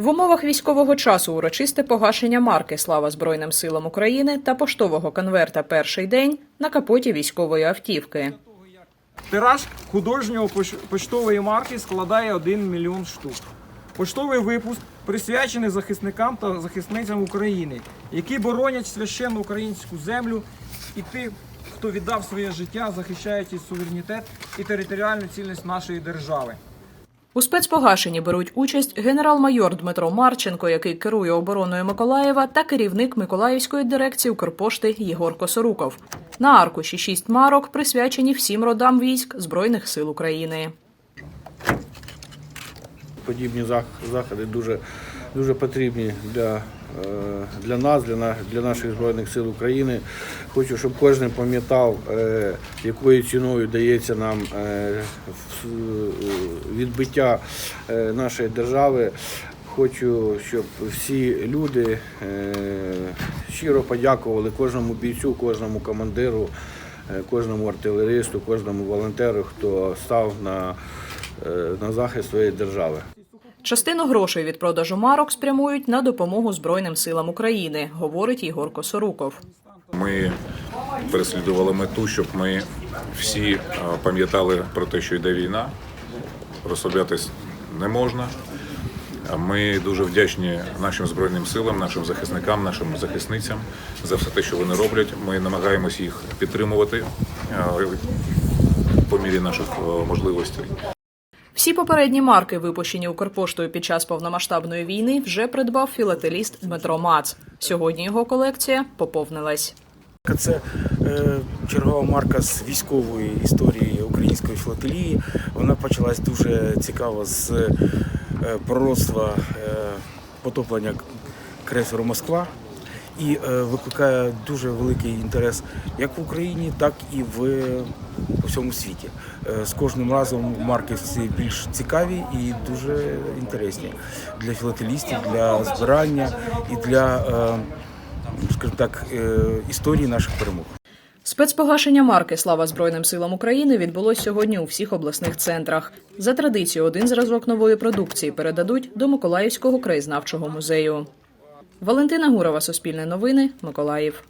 В умовах військового часу урочисте погашення марки Слава Збройним силам України та поштового конверта Перший день на капоті військової автівки. Тираж художнього поштової марки складає 1 мільйон штук. Поштовий випуск присвячений захисникам та захисницям України, які боронять священну українську землю і тих, хто віддав своє життя, захищаючи суверенітет і територіальну цілісність нашої держави. У спецпогашенні беруть участь генерал-майор Дмитро Марченко, який керує обороною Миколаєва, та керівник Миколаївської дирекції Укрпошти Єгор Косоруков. На аркуші шість марок присвячені всім родам військ Збройних сил України. подібні заходи дуже, дуже потрібні для, е, для нас, для, для наших Збройних сил України. Хочу, щоб кожен пам'ятав, е, якою ціною дається нам е, відбиття нашої держави. Хочу, щоб всі люди щиро подякували кожному бійцю, кожному командиру, кожному артилеристу, кожному волонтеру, хто став на, на захист своєї держави. Частину грошей від продажу марок спрямують на допомогу Збройним силам України, говорить Єгор Косоруков. Ми переслідували мету, щоб ми всі е, пам'ятали про те, що йде війна. Розслаблятись не можна. Ми дуже вдячні нашим збройним силам, нашим захисникам, нашим захисницям за все те, що вони роблять. Ми намагаємось їх підтримувати е, по мірі наших е, можливостей. Всі попередні марки, випущені Укрпоштою під час повномасштабної війни, вже придбав філателіст Дмитро Мац. Сьогодні його колекція поповнилась. Це е, чергова марка з військової історії української флотилії. Вона почалась дуже цікаво з е, пророцтва е, потоплення крейсеру Москва і е, викликає дуже великий інтерес як в Україні, так і в у всьому світі. Е, З кожним разом марки все більш цікаві і дуже інтересні для філателістів, для збирання і для, е, скажімо так, історії наших перемог. Спецпогашення марки Слава Збройним силам України відбулось сьогодні у всіх обласних центрах. За традицією, один зразок нової продукції передадуть до Миколаївського краєзнавчого музею. Валентина Гурова, Суспільне новини, Миколаїв.